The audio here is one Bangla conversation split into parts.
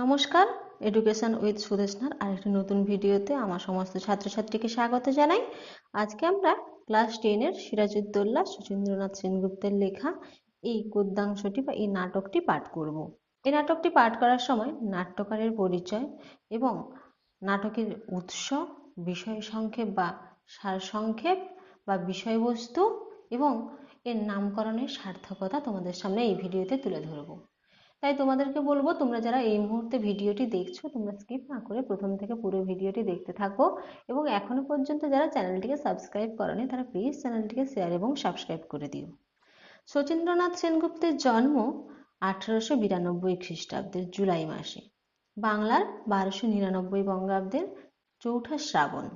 নমস্কার এডুকেশন উইথ সুদেশনার আরেকটি নতুন ভিডিওতে আমার সমস্ত ছাত্রছাত্রীকে স্বাগত জানাই। আজকে আমরা ক্লাস টেনের সিরাজউদ্দৌল্লা সুচেন্দ্রনাথ সেনগুপ্তের লেখা এই গদ্যাংশটি বা এই নাটকটি পাঠ করব। এই নাটকটি পাঠ করার সময় নাট্যকারের পরিচয় এবং নাটকের উৎস, বিষয় সংক্ষেপ বা সারসংক্ষেপ বা বিষয়বস্তু এবং এর নামকরণের সার্থকতা তোমাদের সামনে এই ভিডিওতে তুলে ধরবো। তাই তোমাদেরকে বলব, তোমরা যারা এই মুহূর্তে ভিডিওটি দেখছ, তোমরা স্কিপ না করে প্রথম থেকে পুরো ভিডিওটি দেখতে থাকো। এবং এখনও পর্যন্ত যারা চ্যানেলটিকে সাবস্ক্রাইব করনি, তারা প্লিজ চ্যানেলটিকে শেয়ার এবং সাবস্ক্রাইব করে দিও। শচীন্দ্রনাথ সেনগুপ্তের জন্ম আঠারোশো বিরানব্বই খ্রিস্টাব্দের জুলাই মাসে। বাংলার বারোশো নিরানব্বই বঙ্গাব্দের চৌঠা শ্রাবণ।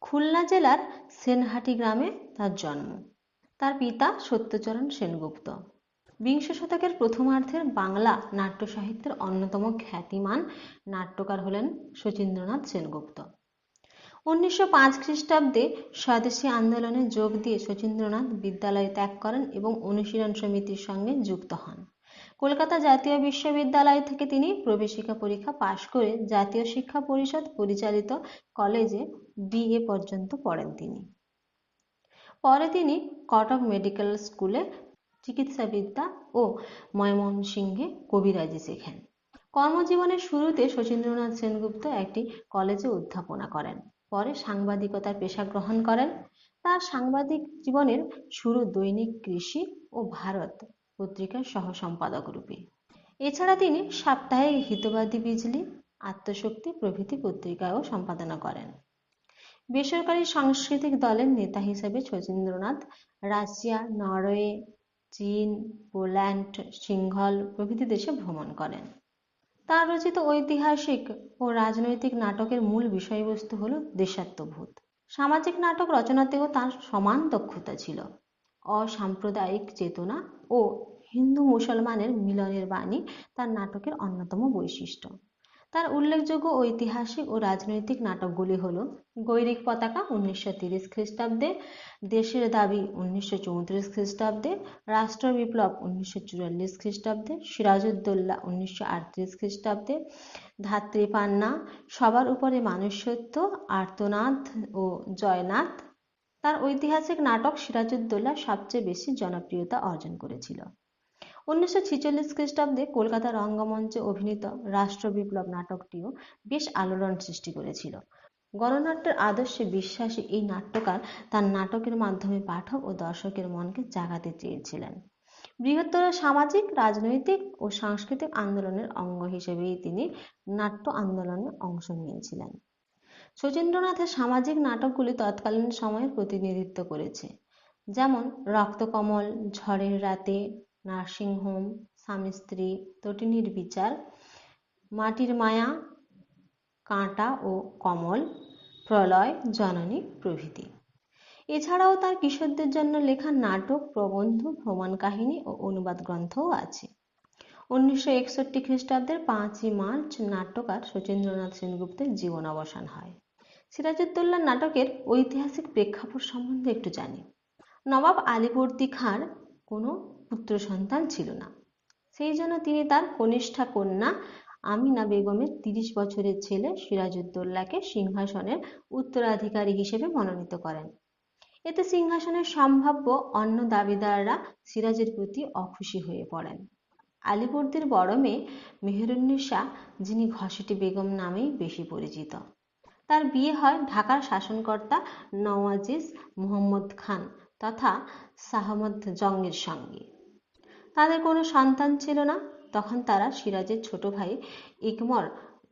খুলনা জেলার সেনহাটি গ্রামে তার জন্ম। তার পিতা সত্যচরণ সেনগুপ্ত। বিংশ শতকের প্রথমার্ধের বাংলা নাট্য সাহিত্যের অন্যতম খ্যাতিমান নাট্যকার হলেন শচীন্দ্রনাথ সেনগুপ্ত। উনিশশো পাঁচ খ্রিস্টাব্দে স্বদেশী আন্দোলনে যোগ দিয়ে শচীন্দ্রনাথ বিদ্যালয় ত্যাগ করেন এবং অনুশীলন সমিতির সঙ্গে যুক্ত হন। কলকাতা জাতীয় বিশ্ববিদ্যালয় থেকে তিনি প্রবেশিকা পরীক্ষা পাশ করে জাতীয় শিক্ষা পরিষদ পরিচালিত কলেজে বিএ পর্যন্ত পড়েন তিনি। পরে তিনি কটক মেডিকেল স্কুলে চিকিৎসাবিদ্যা ও ময়মনসিংহে কবিরাজি শেখেন। কর্মজীবনের শুরুতে শচীন্দ্রনাথ সেনগুপ্ত একটি কলেজে অধ্যাপনা করেন। পরে সাংবাদিকতার পেশা গ্রহণ করেন। তার সাংবাদিক জীবনের শুরু দৈনিক কৃষি ও ভারত পত্রিকার সহ সম্পাদক রূপে। এছাড়া তিনি সাপ্তাহিক হিতবাদী বিজলি, আত্মশক্তি প্রভৃতি পত্রিকাও সম্পাদনা করেন। বেসরকারি সাংস্কৃতিক দলের নেতা হিসেবে শচীন্দ্রনাথ রাশিয়া, নরওয়ে চীন, পোল্যান্ড, সিংহল প্রভৃতি দেশে ভ্রমণ করেন। তার রচিত ঐতিহাসিক ও রাজনৈতিক নাটকের মূল বিষয়বস্তু হল দেশাত্মভূত সামাজিক নাটক রচনাতেও তার সমান দক্ষতা ছিল। অসাম্প্রদায়িক চেতনা ও হিন্দু মুসলমানের মিলনের বাণী তার নাটকের অন্যতম বৈশিষ্ট্য। তার উল্লেখযোগ্য ঐতিহাসিক ও রাজনৈতিক নাটকগুলি হল গৈরিক পতাকা উনিশশো তিরিশ খ্রিস্টাব্দে, দেশের দাবি উনিশশো চৌত্রিশ খ্রিস্টাব্দে, রাষ্ট্র বিপ্লব উনিশশো চুয়াল্লিশ খ্রিস্টাব্দে সিরাজউদ্দৌল্লা উনিশশো আটত্রিশ খ্রিস্টাব্দে ধাত্রীপান্না সবার উপরে মানুষত্ব, আর্তনাদ ও জয়নাথ তার ঐতিহাসিক নাটক সিরাজউদ্দৌল্লা সবচেয়ে বেশি জনপ্রিয়তা অর্জন করেছিল। উনিশশো ছেচল্লিশ খ্রিস্টাব্দে কলকাতা রঙ্গমঞ্চে অভিনীত রাষ্ট্র বিপ্লব নাটকটিও বেশ আলোড়ন সৃষ্টি করেছিল। গণনাট্যের আদর্শে বিশ্বাসী এই নাট্যকার তার নাটকের মাধ্যমে পাঠক ও দর্শকের মনকে জাগাতে চেয়েছিলেন। বৃহত্তর সামাজিক, রাজনৈতিক ও সাংস্কৃতিক আন্দোলনের অঙ্গ হিসেবেই তিনি নাট্য আন্দোলনে অংশ নিয়েছিলেন। শচীন্দ্রনাথের সামাজিক নাটকগুলি তৎকালীন সময়ের প্রতিনিধিত্ব করেছে। যেমন রক্তকমল, ঝড়ের রাতে নার্সিংহোম স্বামী স্ত্রী তটিনীর বিচার, মাটির মায়া, কাঁটা ও কমল, প্রলয়, জননী প্রভৃতি। এছাড়াও তার কিশোরদের জন্য লেখা নাটক, প্রবন্ধ, ভ্রমণ কাহিনী ও অনুবাদ গ্রন্থও আছে। উনিশশো একষট্টি খ্রিস্টাব্দের পাঁচই মার্চ নাট্যকার শচীন্দ্রনাথ সেনগুপ্তের জীবন অবসান হয়। সিরাজউদ্দৌল্লা নাটকের ঐতিহাসিক প্রেক্ষাপট সম্বন্ধে একটু জানি। নবাব আলীবর্দী খাঁর কোনো পুত্র সন্তান ছিল না। সেই জন্য তিনি তার কনিষ্ঠা কন্যা আমিনা বেগমের তিরিশ বছরের ছেলে সিরাজউদ্দৌল্লাকে সিংহাসনের উত্তরাধিকারী হিসেবে মনোনীত করেন। এতে সিংহাসনের সম্ভাব্য অন্য দাবিদাররা সিরাজের প্রতি অখুশি হয়ে পড়েন। আলিপুরদের বড় মেয়ে মেহরুন্নিসা যিনি ঘসেটি বেগম নামেই বেশি পরিচিত। তার বিয়ে হয় ঢাকার শাসনকর্তা নওয়াজিজ মুহম্মদ খান তথা সাহমদ জঙ্গের সঙ্গে। তাদের কোনো সন্তান ছিল না। তখন তারা সিরাজের ছোট ভাই ইকমর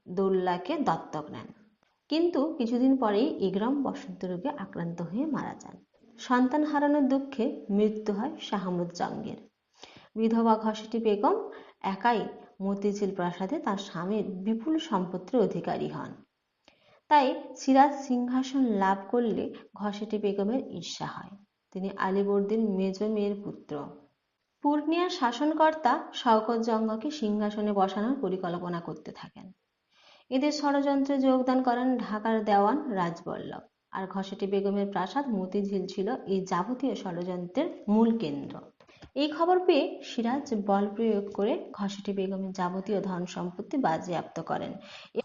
দৌল্লাকে দত্তক নেন। কিন্তু কিছুদিন পরেই ইকরম বসন্ত রোগে আক্রান্ত হয়ে মারা যান। সন্তান হারানোর দুঃখে মৃত্যু হয় শাহমুদ জঙ্গের। বিধবা ঘসেটি বেগম একাই মতিঝিল প্রাসাদে তার স্বামীর বিপুল সম্পত্তির অধিকারী হন। তাই সিরাজ সিংহাসন লাভ করলে ঘসেটি বেগমের ঈর্ষা হয়। তিনি আলীবর্দীর মেজ মেয়ের পুত্র। পূর্ণিয়ার শাসনকর্তা শওকত জঙ্গকে সিংহাসনে বসানোর পরিকল্পনা করতে থাকেন। এদের ষড়যন্ত্রে যোগদান করেন ঢাকার দেওয়ান রাজবল্লভ। আর ঘসেটি বেগমের প্রাসাদ মতিঝিল ছিল এই যাবতীয় ষড়যন্ত্রের মূল কেন্দ্র। এই খবর পেয়ে সিরাজ বল প্রয়োগ করে ঘসেটি বেগমের যাবতীয় ধন সম্পত্তি বাজেয়াপ্ত করেন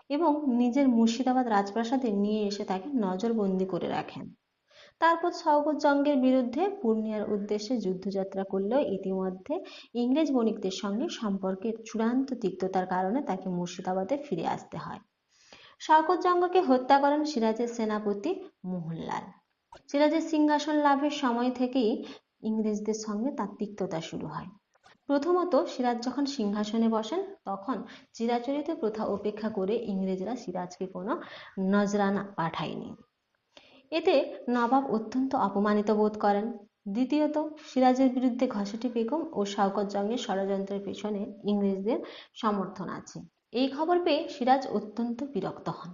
এবং নিজের মুর্শিদাবাদ রাজপ্রাসাদে নিয়ে এসে তাকে নজরবন্দি করে রাখেন। তারপর শওকত জঙ্গের বিরুদ্ধে পূর্ণিয়ার উদ্দেশ্যে যুদ্ধযাত্রা করলেও ইতিমধ্যে ইংরেজ বণিকদের সঙ্গে সম্পর্কের চূড়ান্ত তিক্ততার কারণে তাকে মুর্শিদাবাদে ফিরে আসতে হয়। শওকত জঙ্গকে হত্যা করেন সিরাজের সেনাপতি মোহনলাল। সিরাজের সিংহাসন লাভের সময় থেকেই ইংরেজদের সঙ্গে তার তিক্ততা শুরু হয়। প্রথমত সিরাজ যখন সিংহাসনে বসেন, তখন চিরাচরিত প্রথা উপেক্ষা করে ইংরেজরা সিরাজকে কোনো নজরানা পাঠায়নি। এতে নবাব অত্যন্ত অপমানিত বোধ করেন। দ্বিতীয়ত, সিরাজের বিরুদ্ধে ঘসেটি বেগম ও শওকত জঙ্গের ষড়যন্ত্রের পেছনে ইংরেজদের সমর্থন আছে। এই খবর পেয়ে সিরাজ অত্যন্ত বিরক্ত হন।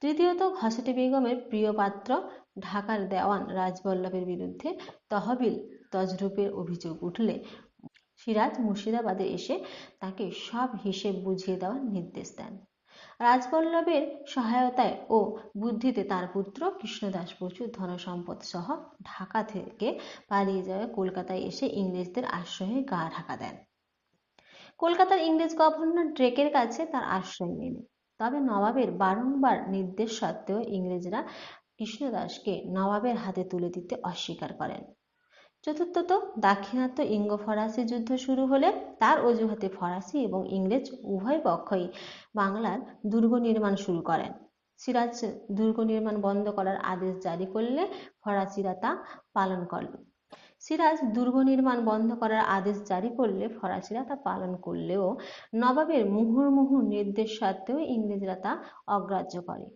তৃতীয়ত ঘসেটি বেগমের প্রিয় পাত্র, ঢাকার দেওয়ান রাজবল্লভের বিরুদ্ধে তহবিল তজরূপের অভিযোগ উঠলে সিরাজ মুর্শিদাবাদে এসে তাকে সব হিসেব বুঝিয়ে দেওয়ার নির্দেশ দেন। রাজবল্লভের সহায়তায় ও বুদ্ধিতে তার পুত্র কৃষ্ণদাস প্রচুর ধনসম্পদ সহ ঢাকা থেকে পালিয়ে যাওয়া কলকাতায় এসে ইংরেজদের আশ্রয়ে গা ঢাকা দেন। কলকাতার ইংরেজ গভর্নর ড্রেকের কাছে তার আশ্রয় নেন। তবে নবাবের বারংবার নির্দেশ সত্ত্বেও ইংরেজরা কৃষ্ণদাসকে নবাবের হাতে তুলে দিতে অস্বীকার করেন। চতুর্থত দাক্ষিণাত্য ইঙ্গ ফরাসি যুদ্ধ শুরু হলে তার অজুহাতে ফরাসি এবং ইংরেজ উভয় পক্ষই বাংলার দুর্গ নির্মাণ শুরু করেন। সিরাজ দুর্গ নির্মাণ বন্ধ করার আদেশ জারি করলে ফরাসিরা তা পালন করল। সিরাজ দুর্গ নির্মাণ বন্ধ করার আদেশ জারি করলে ফরাসিরা তা পালন করলেও নবাবের মুহুর্মুহু নির্দেশ সত্ত্বেও ইংরেজরা তা অগ্রাহ্য করে।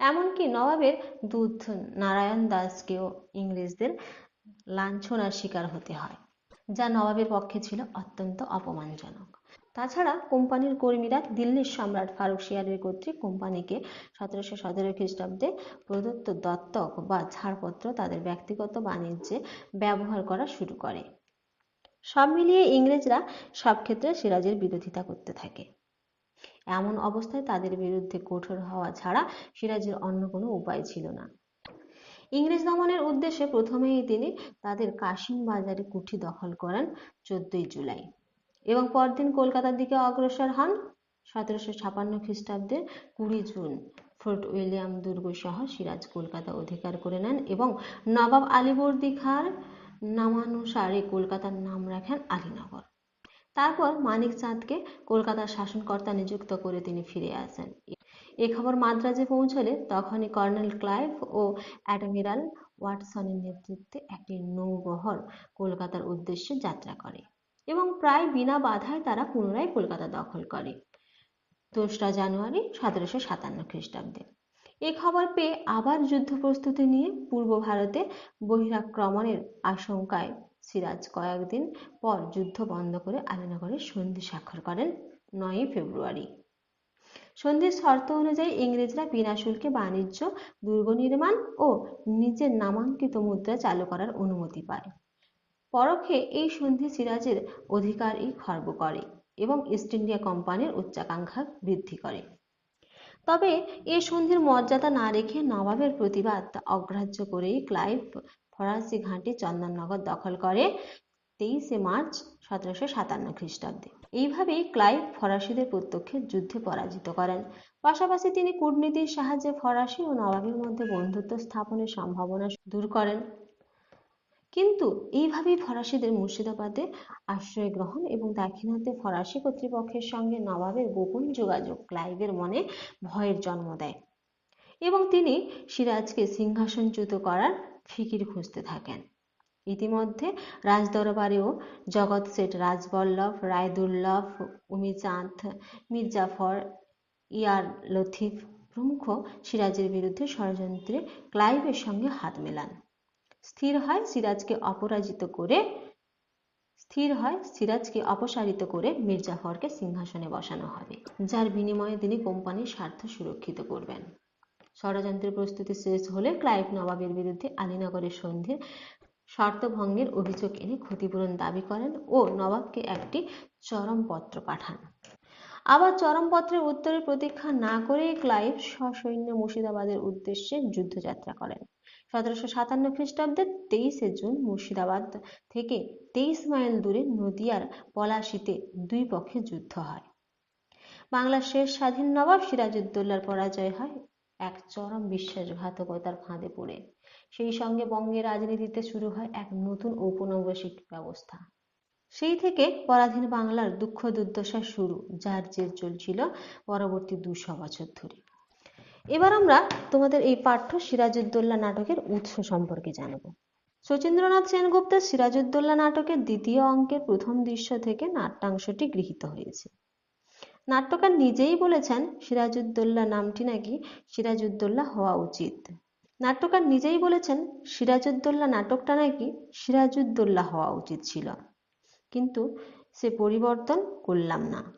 এমনকি নবাবের দূত নারায়ণ দাসকেও ইংরেজদের লাঞ্ছনার শিকার হতে হয়, যা নবাবের পক্ষে ছিল অত্যন্ত অপমানজনক। তাছাড়া কোম্পানির কর্মীরা দিল্লির সম্রাট ফারুক শিয়ারের কর্তৃক কোম্পানিকে সতেরোশো সতেরো খ্রিস্টাব্দে প্রদত্ত দত্তক বা ছাড়পত্র তাদের ব্যক্তিগত বাণিজ্যে ব্যবহার করা শুরু করে। সব মিলিয়ে ইংরেজরা সব ক্ষেত্রে সিরাজের বিরোধিতা করতে থাকে। এমন অবস্থায় তাদের বিরুদ্ধে কঠোর হওয়া ছাড়া সিরাজের অন্য কোনো উপায় ছিল না। ইংরেজ দমনের উদ্দেশ্যে প্রথমেই তিনি তাদের কাশিম বাজারে কুঠি দখল করেন চোদ্দই জুলাই এবং পরদিন কলকাতার দিকে অগ্রসর হন সতেরোশো ছাপান্ন খ্রিস্টাব্দের কুড়ি জুন। ফোর্ট উইলিয়াম দুর্গ সহ সিরাজ কলকাতা অধিকার করে নেন এবং নবাব আলীবর্দী খাঁর নামানুসারে কলকাতার নাম রাখেন আলীনগর। তারপর মানিক চাঁদকে কলকাতার শাসনকর্তা নিযুক্ত করে তিনি ফিরে আসেন এ খবর মাদ্রাজে পৌঁছলে তখনই কর্নেল ক্লাইভ ও অ্যাডমিরাল ওয়াটসনের নেতৃত্বে একটি নৌবহর কলকাতার উদ্দেশ্যে যাত্রা করে এবং প্রায় বিনা বাধায় তারা পুনরায় কলকাতা দখল করে। দোসরা জানুয়ারি সতেরোশো সাতান্ন খ্রিস্টাব্দে। এ খবর পেয়ে আবার যুদ্ধ প্রস্তুতি নিয়ে পূর্ব ভারতে বহিরাক্রমণের আশঙ্কায় সিরাজ কয়েকদিন পর যুদ্ধ বন্ধ করে আলীনগরে সন্ধি স্বাক্ষর করেন নয়ই ফেব্রুয়ারি। সন্ধির শর্ত অনুযায়ী ইংরেজরা বিনা শুল্কে বাণিজ্য, দুর্গ নির্মাণ ও নিজের নামাঙ্কিত মুদ্রা চালু করার অনুমতি পায়। পরোক্ষে এই সন্ধি সিরাজের অধিকারই খর্ব করে এবং ইস্ট ইন্ডিয়া কোম্পানির উচ্চাকাঙ্ক্ষা বৃদ্ধি করে। তবে এ সন্ধির মর্যাদা না রেখে নবাবের প্রতিবাদ অগ্রাহ্য করেই ক্লাইভ ফরাসি ঘাঁটি চন্দননগর দখল করে তেইশে মার্চ সতেরোশো সাতান্ন খ্রিস্টাব্দে। এইভাবেই ক্লাইভ ফরাসিদের প্রত্যক্ষে যুদ্ধে পরাজিত করেন। পাশাপাশি তিনি কূটনীতির সাহায্যে ফরাসি ও নবাবের মধ্যে বন্ধুত্ব স্থাপনের সম্ভাবনা দূর করেন। কিন্তু এইভাবেই ফরাসিদের মুর্শিদাবাদে আশ্রয় গ্রহণ এবং দাক্ষিণাত্যে ফরাসি কর্তৃপক্ষের সঙ্গে নবাবের গোপন যোগাযোগ ক্লাইভের মনে ভয়ের জন্ম দেয় এবং তিনি সিরাজকে সিংহাসনচ্যুত করার ফিকির খুঁজতে থাকেন। ইতিমধ্যে রাজদরবারেও জগৎ শেঠ রাজবল্লভ রায়দুল্লভ উমিচাঁদ, মির্জাফর, ইয়ার লথিফ প্রমুখ সিরাজের বিরুদ্ধে ষড়যন্ত্রে ক্লাইভের সঙ্গে হাত মেলান। স্থির হয় সিরাজকে অপরাজিত করে, স্থির হয় সিরাজকে অপসারিত করে মির্জাফরকে সিংহাসনে বসানো হবে, যার বিনিময়ে তিনি কোম্পানির স্বার্থ সুরক্ষিত করবেন। ষড়যন্ত্রের প্রস্তুতি শেষ হলে ক্লাইভ নবাবের বিরুদ্ধে আলীনগরের সন্ধির শর্তভঙ্গের অভিযোগ এনে ক্ষতিপূরণ দাবি করেন ও নবাবকে একটি চরমপত্র পাঠান। আবার চরমপত্রের উত্তরে প্রতীক্ষা না করেই ক্লাইভ সসৈন্য মুর্শিদাবাদের উদ্দেশ্যে যুদ্ধযাত্রা করেন। সতেরোশো সাতান্ন খ্রিস্টাব্দের তেইশে জুন মুর্শিদাবাদ থেকে তেইশ মাইল দূরে নদিয়ার পলাশিতে দুই পক্ষে যুদ্ধ হয়। বাংলার শেষ স্বাধীন নবাব সিরাজউদ্দৌলার পরাজয় হয়। এক চরম বিশ্বাসঘাতকতার ফাঁদে পড়ে। সেই সঙ্গে বঙ্গের রাজনীতিতে শুরু হয় এক নতুন ঔপনিবেশিক ব্যবস্থা। সেই থেকে পরাধীন বাংলার দুঃখ দুর্দশা শুরু, যার জের চলছিল পরবর্তী দুশো বছর ধরে। এবার আমরা তোমাদের এই পাঠ্য সিরাজউদ্দৌলা নাটকের উৎস সম্পর্কে জানাব। শচীন্দ্রনাথ সেনগুপ্তের সিরাজউদ্দৌলা নাটকের দ্বিতীয় অঙ্কের প্রথম দৃশ্য থেকে নাট্যাংশটি গৃহীত হয়েছে। নাট্যকার নিজেই বলেছেন, সিরাজউদ্দৌলা নামটি নাকি সিরাজউদ্দৌলা হওয়া উচিত। নাট্যকার নিজেই বলেছেন সিরাজউদ্দৌলা নাটকটা নাকি সিরাজউদ্দৌলা হওয়া উচিত ছিল। কিন্তু সে পরিবর্তন করলাম না।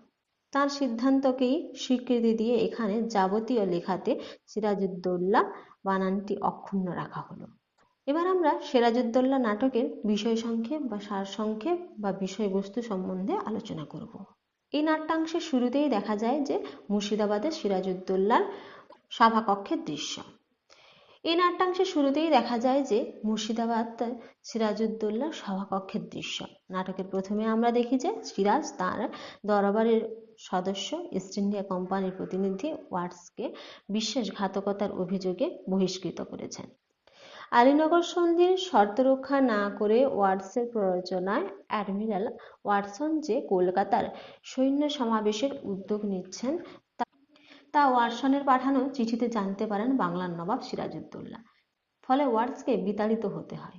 তার সিদ্ধান্তকেই স্বীকৃতি দিয়ে এখানে যাবতীয় লেখাতে সিরাজউদ্দৌলা বানানটি অক্ষুণ্ণ রাখা হলো। এবার আমরা সিরাজউদ্দৌলা নাটকের বিষয় সংক্ষেপ বা সার সংক্ষেপ বা বিষয়বস্তু সম্বন্ধে আলোচনা করব। এই নাট্যাংশের শুরুতেই দেখা যায় যে মুর্শিদাবাদের সিরাজউদ্দৌলার সভাকক্ষের দৃশ্য। এই নাট্যাংশের শুরুতেই দেখা যায় যে মুর্শিদাবাদ সিরাজউদ্দৌলার সভাকক্ষের দৃশ্য। নাটকের প্রথমে আমরা দেখি যে সিরাজ তার দরবারের সদস্য ইস্ট ইন্ডিয়া কোম্পানির প্রতিনিধি ওয়াটসকে বিশ্বাসঘাতকতার অভিযোগে বহিষ্কৃত করেছেন। আলীনগর সন্ধির শর্ত রক্ষা না করে ওয়াটসের প্ররোচনায় অ্যাডমিরাল ওয়াটসন যে কলকাতার সৈন্য সমাবেশের উদ্যোগ নিচ্ছেন তা ওয়াটসনের পাঠানো চিঠিতে জানতে পারেন বাংলার নবাব সিরাজউদ্দৌলা। ফলে ওয়াটসকে বিতাড়িত হতে হয়।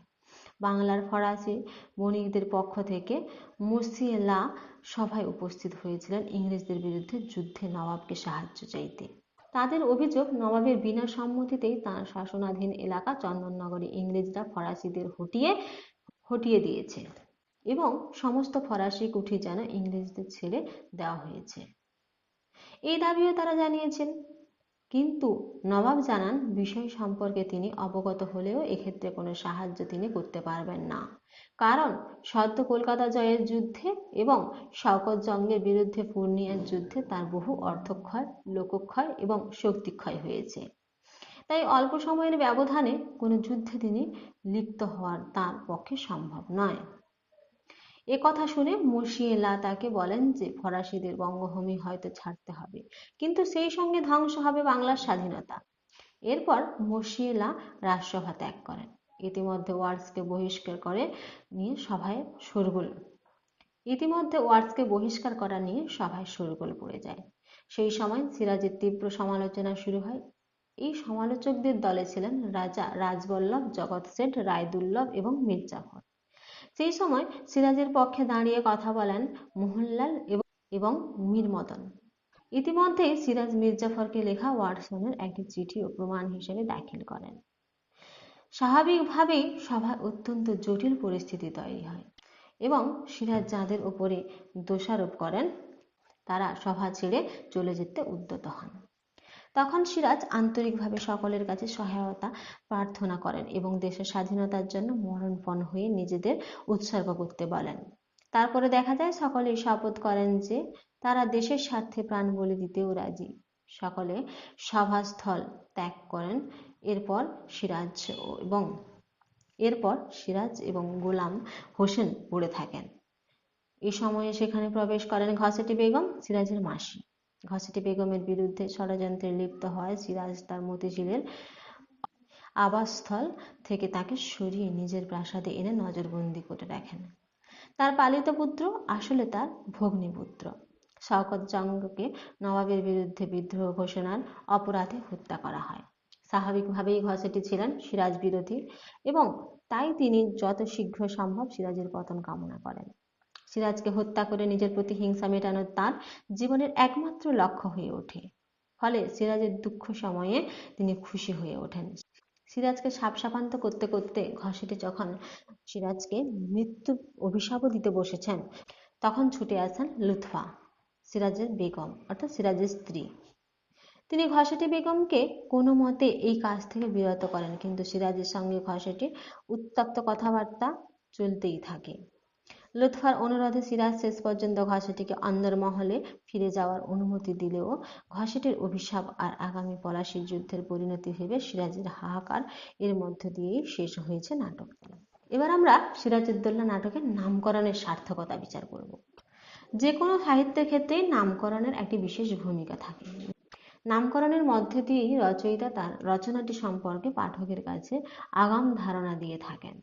বাংলার ফরাসি বণিকদের পক্ষ থেকে মুর্সিয়েলা সভায় উপস্থিত হয়েছিলেন ইংরেজদের বিরুদ্ধে যুদ্ধে নবাবকে সাহায্য চাইতে। তাদের অভিযোগ, নবাবের বিনা সম্মতিতেই তাঁর শাসনাধীন এলাকা চন্দননগরে ইংরেজরা ফরাসিদের হটিয়ে হটিয়ে দিয়েছে এবং সমস্ত ফরাসি কুঠি যেন ইংরেজদের ছেড়ে দেওয়া হয়েছে। এই দাবিও তারা জানিয়েছেন। কিন্তু নবাব জানান, বিষয় সম্পর্কে তিনি অবগত হলেও এক্ষেত্রে কোনো সাহায্য তিনি করতে পারবেন না। কারণ সদ্য কলকাতা জয়ের যুদ্ধে এবং শওকত জঙ্গের বিরুদ্ধে পূর্ণিয়ার যুদ্ধে তার বহু অর্থক্ষয় লোকক্ষয় এবং শক্তিক্ষয় হয়েছে। তাই অল্প সময়ের ব্যবধানে কোনো যুদ্ধে তিনি লিপ্ত হওয়ার তার পক্ষে সম্ভব নয়। এ কথা শুনে মুর্শিয়েলা তাকে বলেন যে, ফরাসিদের বঙ্গভূমি হয়তো ছাড়তে হবে, কিন্তু সেই সঙ্গে ধ্বংস হবে বাংলার স্বাধীনতা। এরপর মুর্শিয়েলা রাজসভা ত্যাগ করেন। ইতিমধ্যে ওয়ার্ডসকে বহিষ্কার করে নিয়ে সভায় শোরগোল। ইতিমধ্যে ওয়ার্ডসকে বহিষ্কার করা নিয়ে সভায় শোরগোল পড়ে যায়। সেই সময় সিরাজের তীব্র সমালোচনা শুরু হয়। এই সমালোচকদের দলে ছিলেন রাজা রাজবল্লভ, জগৎ শেঠ রায়দুল্লভ এবং মির্জাফর সেই সময় সিরাজের পক্ষে দাঁড়িয়ে কথা বলেন মোহনলাল এবং মীর মদন। ইতিমধ্যে সিরাজ মির্জাফরকে লেখা ওয়াটসনের একটি চিঠি ও প্রমাণ হিসেবে দাখিল করেন। স্বাভাবিকভাবেই সভায় অত্যন্ত জটিল পরিস্থিতি তৈরি হয় এবং সিরাজ যাঁদের উপরে দোষারোপ করেন, তারা সভা ছেড়ে চলে যেতে উদ্যত হন। তখন সিরাজ আন্তরিকভাবে সকলের কাছে সহায়তা প্রার্থনা করেন এবং দেশের স্বাধীনতার জন্য মরণপণ হয়ে নিজেদের উৎসর্গ করতে বলেন। তারপরে দেখা যায় সকলেই শপথ করেন যে তারা দেশের স্বার্থে প্রাণ বলি দিতেও রাজি। সকলে সভাস্থল ত্যাগ করেন। এরপর সিরাজ এবং এরপর সিরাজ এবং গোলাম হোসেন পড়ে থাকেন। এ সময়ে সেখানে প্রবেশ করেন ঘসেটি বেগম, সিরাজের মাসি। ঘসেটি বেগমের বিরুদ্ধে ষড়যন্ত্রে লিপ্ত হয় সিরাজ তার মতিঝিলের আবাসস্থল থেকে তাকে সরিয়ে নিজের প্রাসাদে এনে নজরবন্দি করে রাখেন। তার পালিত পুত্র আসলে তার ভগ্নিপুত্র। শওকত জঙ্গকে নবাবের বিরুদ্ধে বিদ্রোহ ঘোষণার অপরাধে হত্যা করা হয়। স্বাভাবিকভাবেই ঘসেটি ছিলেন সিরাজ বিরোধী এবং তাই তিনি যত শীঘ্র সম্ভব সিরাজের পতন কামনা করেন। সিরাজকে হত্যা করে নিজের প্রতি হিংসা মেটানো তার জীবনের একমাত্র লক্ষ্য হয়ে ওঠে। ফলে সিরাজের দুঃখ সময়ে তিনি খুশি হয়ে ওঠেন। সিরাজকে সাপসাপান্ত করতে করতে ঘসেটি যখন সিরাজকে মৃত্যু অভিশাপও দিতে বসেছেন, তখন ছুটে আসেন লুৎফা, সিরাজের বেগম, অর্থাৎ সিরাজের স্ত্রী। তিনি ঘসেটি বেগমকে কোনো মতে এই কাজ থেকে বিরত করেন, কিন্তু সিরাজের সঙ্গে ঘসেটির উত্তপ্ত কথাবার্তা চলতেই থাকে। লুৎফার অনুরোধে সিরাজ শেষ পর্যন্ত ঘষেটিকে অন্দরমহলে ফিরে যাওয়ার অনুমতি দিলেও ঘষেটির অভিশাপ আর আগামী পলাশির যুদ্ধের পরিণতি ভেবে সিরাজের হাহাকার এর মধ্য দিয়েই শেষ হয়েছে নাটকটি এবার আমরা সিরাজউদ্দৌলা নাটকের নামকরণের সার্থকতা বিচার করব। যে কোনো সাহিত্যের ক্ষেত্রেই নামকরণের একটি বিশেষ ভূমিকা থাকে। নামকরণের মধ্যে দিয়েই রচয়িতা তার রচনাটি সম্পর্কে পাঠকের কাছে আগাম ধারণা দিয়ে থাকেন।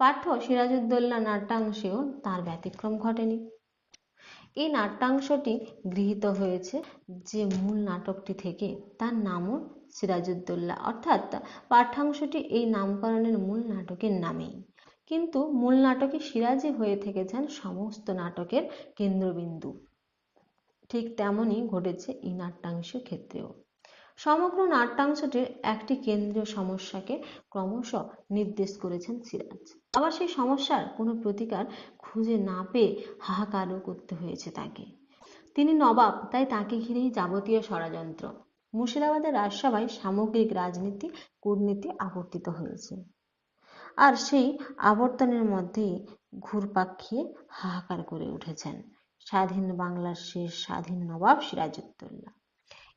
পাঠ্য সিরাজউদ্দৌল্লা নাট্যাংশেও তার ব্যতিক্রম ঘটেনি। এই নাট্যাংশটি গৃহীত হয়েছে যে মূল নাটকটি থেকে তার নামও সিরাজউদ্দৌল্লা অর্থাৎ পাঠ্যাংশটি এই নামকরণের মূল নাটকের নামেই। কিন্তু মূল নাটকে সিরাজই হয়ে থেকেছেন সমস্ত নাটকের কেন্দ্রবিন্দু। ঠিক তেমনই ঘটেছে এই নাট্যাংশের ক্ষেত্রেও। সমগ্র নাট্যাংশটির একটি কেন্দ্রীয় সমস্যাকে ক্রমশ নির্দেশ করেছেন সিরাজ। আবার সেই সমস্যার কোনো প্রতিকার খুঁজে না পেয়ে হাহাকারও করতে হয়েছে তাকে। তিনি নবাব, তাই তাকে ঘিরেই যাবতীয় ষড়যন্ত্র। মুর্শিদাবাদের রাজসভায় সামগ্রিক রাজনীতি, কূটনীতি আবর্তিত হয়েছে। আর সেই আবর্তনের মধ্যেই ঘুরপাক খেয়ে হাহাকার করে উঠেছেন স্বাধীন বাংলার শেষ স্বাধীন নবাব সিরাজউদ্দৌলা।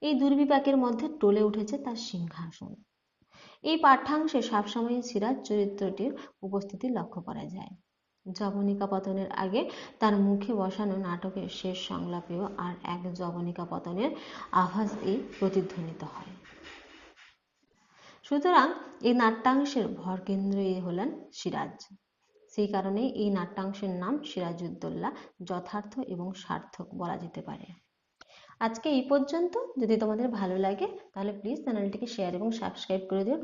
এই দুর্বিপাকের মধ্যে টলে উঠেছে তার সিংহাসন। এই পাঠ্যাংশে সবসময় সিরাজ চরিত্রটির উপস্থিতি লক্ষ্য করা যায়। জবনিকা পতনের আগে তার মুখে বসানো নাটকের শেষ সংলাপেও আর এক জবনিকা পতনের আভাস এই প্রতিধ্বনিত হয়। সুতরাং এই নাট্যাংশের ভরকেন্দ্রই হলেন সিরাজ। সেই কারণেই এই নাট্যাংশের নাম সিরাজউদ্দৌলা যথার্থ এবং সার্থক বলা যেতে পারে। আজকে এই পর্যন্ত। যদি তোমাদের ভালো লাগে, তাহলে প্লিজ চ্যানেলটিকে শেয়ার এবং সাবস্ক্রাইব করে দিও।